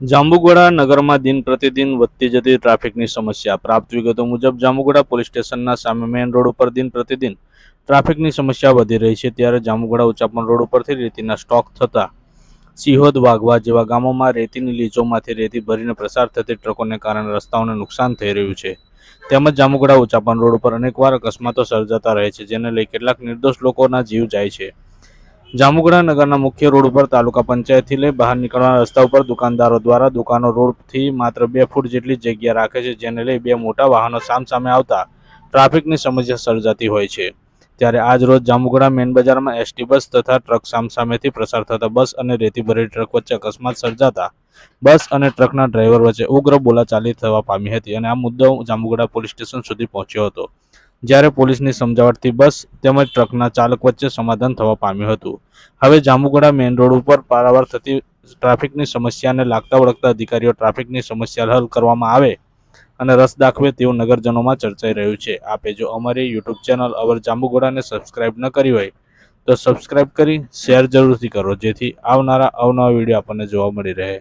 જાંબુગોડા નગરમાં દિન પ્રતિદિન વધતી જતી ટ્રાફિકની સમસ્યા. પ્રાપ્ત વિગતો મુજબ, જાંબુગોડા પોલીસ સ્ટેશનના સામે મેઇન રોડ ઉપર દિન પ્રતિદિન ટ્રાફિકની સમસ્યા વધી રહી છે. ત્યારે જાંબુગોડા ઉચાપણ રોડ ઉપરથી રેતીના સ્ટોક થતા સિહોદ, વાઘવા જેવા ગામોમાં રેતીની લીચોમાંથી રેતી ભરીને પ્રસાર થતી ટ્રકોને કારણે રસ્તાઓને નુકસાન થઈ રહ્યું છે. તેમજ જાંબુગોડા ઉચાપણ રોડ ઉપર અનેકવાર અકસ્માતો સર્જાતા રહે છે, જેને લઈ કેટલાક નિર્દોષ લોકોના જીવ જાય છે. જાંબુગોડા નગરના મુખ્ય રોડ ઉપર તાલુકા પંચાયતથી લઈ બહાર નીકળવાના રસ્તા ઉપર દુકાનદારો દ્વારા દુકાનો રોડથી માત્ર બે ફૂટ જેટલી જગ્યા રાખે છે, જેને લઈ બે મોટા વાહનો સામસામે આવતા ટ્રાફિકની સમસ્યા સર્જાતી હોય છે. ત્યારે આજ રોજ જાંબુગોડા મેઇન બજારમાં એસટી બસ તથા ટ્રક સામસામેથી પસાર થતા બસ અને રેતી ભરેલી ટ્રક વચ્ચે અકસ્માત સર્જાતા બસ અને ટ્રકના ડ્રાઈવર વચ્ચે ઉગ્ર બોલાચાલી થવા પામી હતી અને આ મુદ્દો જામુગડા પોલીસ સ્ટેશન સુધી પહોંચ્યો હતો. જ્યારે પોલીસની સમજાવટથી બસ તેમજ ટ્રકના ચાલક વચ્ચે સમાધાન થવા પામ્યું હતું. હવે જાંબુગડા મેઇન રોડ ઉપર પારાવાર થતી ટ્રાફિકની સમસ્યાને લાગતા વળગતા અધિકારીઓ ટ્રાફિકની સમસ્યા હલ કરવામાં આવે અને રસ દાખવે તેવું નગરજનોમાં ચર્ચાઈ રહ્યું છે. આપે જો અમારી યુટ્યુબ ચેનલ અવર જાંબુગોડાને સબસ્ક્રાઇબ ન કરી હોય, તો સબસ્ક્રાઇબ કરી શેર જરૂરથી કરો, જેથી આવનારા અવનવા વીડિયો આપણને જોવા મળી રહે.